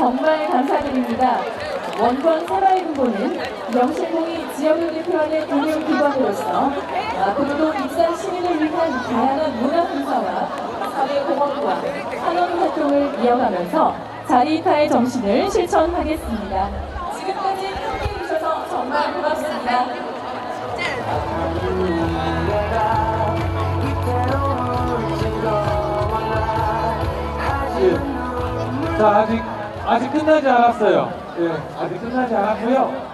인사드립니다. 원광 새마을금고는 영신공이 지역을 대표하는 금융기관으로서 앞으로도 익산 시민을 위한 다양한 문화 행사와 사회공헌과 산업 활동을 이어가면서 자리타의 정신을 실천하겠습니다. 지금까지 함께해 주셔서 정말 고맙습니다. 예. 자 아직 아직 끝나지 않았어요. 예, 아직 끝나지 않았고요.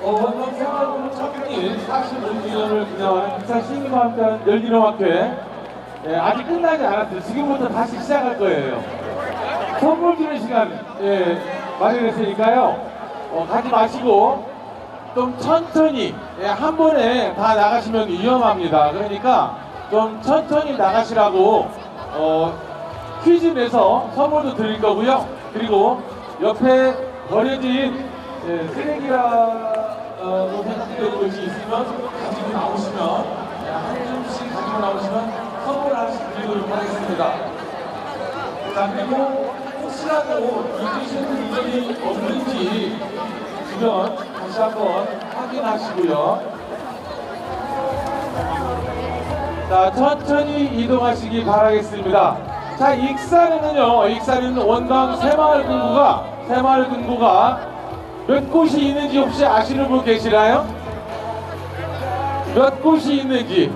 어, 원광 생활공부 첫끼 45주년을 기념하는 부산 시민과 함께하는 열기노학회 예, 아직 끝나지 않았어요. 지금부터 다시 시작할 거예요. 선물 주는 시간 예, 마련했으니까요. 어, 가지 마시고 좀 천천히 예, 한 번에 다 나가시면 위험합니다. 그러니까 좀 천천히 나가시라고 어, 퀴즈 내서 선물도 드릴 거고요. 그리고 옆에 버려진 예, 쓰레기라고 생각되는 것이 있으면 가지고 나오시면 예, 한 줌씩 가지고 나오시면 선물 하나씩 드리도록 하겠습니다. 자 그리고 혹시라도 잊으신 분들이 없는지 주변 다시 한번 확인하시고요. 자 천천히 이동하시기 바라겠습니다. 자 익산에는요, 익산에는 원광 새마을금고가 새마을금고가 몇 곳이 있는지 혹시 아시는 분 계시나요? 몇 곳이 있는지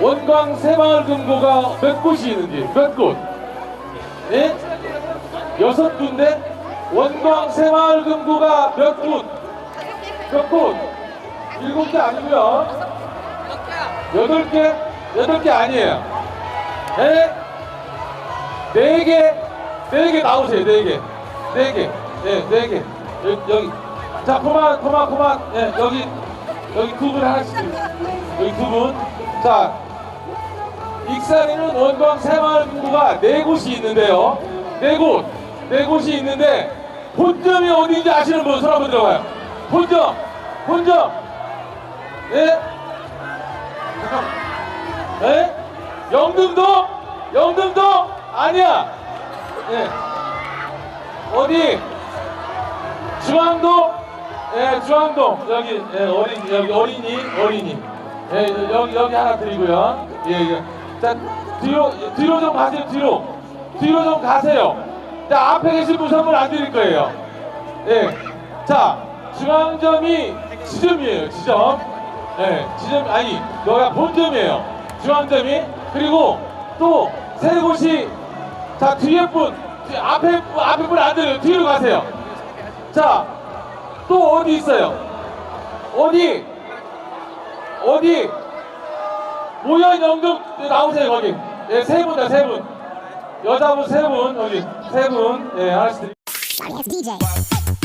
원광 새마을금고가 몇 곳이 있는지 몇 곳? 예? 여섯 군데? 원광 새마을금고가 몇 곳? 몇 곳? 일곱 개 아니고요. 여덟 개? 여덟 개 아니에요. 예? 네 개? 네 개 나오세요, 네 개. 네 개. 예, 네 개. 여기, 여기. 자, 그만, 그만, 그만. 예, 여기, 여기 두 분 하나씩. 여기 두 분. 자, 익산에는 원광 새마을금고가 네 곳이 있는데요. 네 곳, 네 곳이 있는데 본점이 어디인지 아시는 분 손 한번 들어봐요. 본점, 본점. 예? 잠깐. 예? 영등도? 영등도? 아니야. 예. 어디? 중앙동? 예, 중앙동. 여기 예, 어린이 여기 어린이 어린이. 예, 여기 여기 하나 드리고요. 예, 예. 자, 뒤로 뒤로 좀 가세요. 뒤로. 뒤로 좀 가세요. 자, 앞에 계신 분 선물 안 드릴 거예요. 예. 자, 중앙점이 지점이에요. 지점. 예, 지점 아니, 여기가 본점이에요. 중앙점이 그리고 또 세 곳이 자 뒤에 분 뒤- 앞에 분- 앞에 분안 드려요. 뒤로 가세요. 자, 또 어디 있어요? 어디? 어디? 모현 영등 나오세요 거기. 예, 세 분다 세 분. 여자분 세분 여기 세 분. 예, 하나씩. Sorry, it's DJ.